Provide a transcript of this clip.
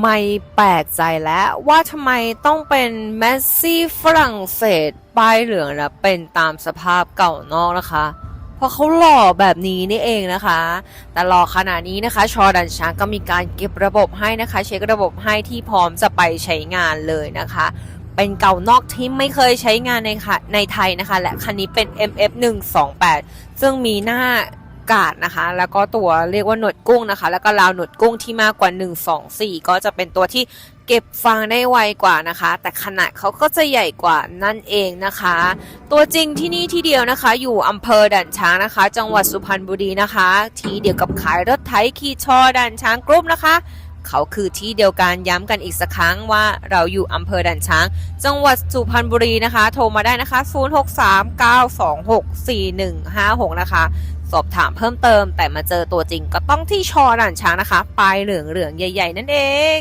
ไม่แปลกใจแล้วว่าทำไมต้องเป็นเมสซี่ฝรั่งเศสป้ายเหลืองนะเป็นตามสภาพเก่านอกนะคะ เพราะเขาหล่อแบบนี้นี่เองนะคะ แต่หล่อขนาดนี้นะคะ ชอดันช้างก็มีการเก็บระบบให้นะคะ เช็คระบบให้ที่พร้อมจะไปใช้งานเลยนะคะ เป็นเก่านอกที่ไม่เคยใช้งานในค่ะในไทยนะคะ และคันนี้เป็น MF 1 2 8 ซึ่งมีหน้า กาดนะคะ แล้วก็ตัวเรียกว่าหนวดกุ้งนะคะ แล้วก็ราวหนวดกุ้งที่มากกว่า 1 2 4 ก็จะเป็นตัวที่เก็บฟังได้ไวกว่านะคะ แต่ขนาดเขาก็จะใหญ่กว่านั่นเองนะคะ ตัวจริงที่นี่ที่เดียวนะคะ อยู่อำเภอด่านช้างนะคะ จังหวัดสุพรรณบุรีนะคะ ทีเดียวกับขายรถไถขี่ชอด่านช้างกรุ๊ปนะคะ เขาคือที่เดียวกันย้ำกันอีกสักครั้งว่าเราอยู่อำเภอด่านช้าง จังหวัดสุพรรณบุรีนะคะ โทรมาได้นะคะ 0639264156 นะคะ สอบถามเพิ่มเติมแต่มาเจอตัวจริงก็ต้องที่ชอด่านช้างนะคะปลายเหลืองๆใหญ่ ๆ นั่นเอง